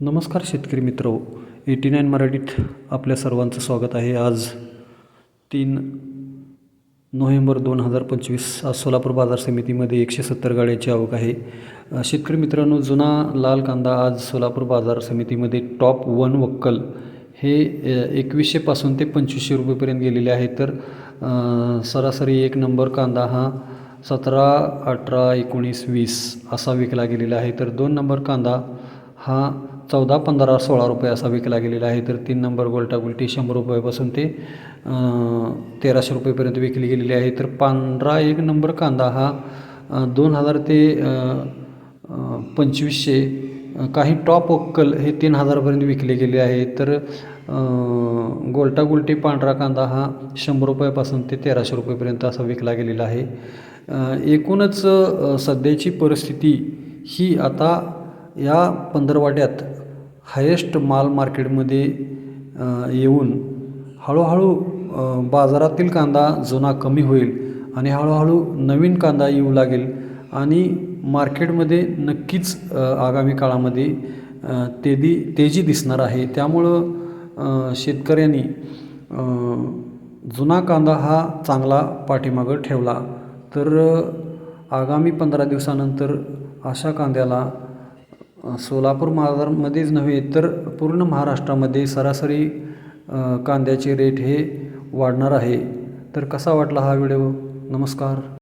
नमस्कार शेतकरी मित्र एटी नाईन मराठीत आपल्या सर्वांचं स्वागत आहे. आज तीन नोव्हेंबर दोन हजार पंचवीस आज सोलापूर बाजार समितीमध्ये एकशे सत्तर गाड्यांची आवक आहे. शेतकरी मित्रांनो जुना लाल कांदा आज सोलापूर बाजार समितीमध्ये टॉप वन वक्कल हे एकवीसशेपासून ते पंचवीसशे रुपयेपर्यंत गेलेले आहे. तर सरासरी एक नंबर कांदा हा सतरा अठरा एकोणीस वीस असा विकला गेलेला आहे. तर दोन नंबर कांदा हा चौदा पंधरा सोळा रुपये असा विकला गेलेला आहे. तर तीन नंबर गोल्टा गुलटी शंभर रुपयापासून ते तेराशे रुपयेपर्यंत विकली गेलेली आहे. तर पांढरा एक नंबर कांदा हा दोन हजार ते पंचवीसशे काही टॉप अक्कल हे तीन हजारपर्यंत विकले गेले आहे. तर गोलटा गोल्टा गुलटी पांढरा कांदा हा शंभर रुपयापासून ते तेराशे रुपयेपर्यंत असा विकला गेलेला आहे. एकूणच सध्याची परिस्थिती ही आता या पंधरवाड्यात हायेस्ट माल मार्केटमध्ये येऊन हळूहळू बाजारातील कांदा जुना कमी होईल आणि हळूहळू नवीन कांदा येऊ लागेल आणि मार्केटमध्ये नक्कीच आगामी काळामध्ये तेदी तेजी दिसणार आहे. त्यामुळं शेतकऱ्यांनी जुना कांदा हा चांगला पाठीमागं ठेवला. तर आगामी पंधरा दिवसानंतर अशा कांद्याला सोलापूर बाजारमध्येच नव्हे तर पूर्ण महाराष्ट्रामध्ये सरासरी कांद्याचे रेट हे वाढणार आहे. तर कसा वाटला हा व्हिडिओ? नमस्कार.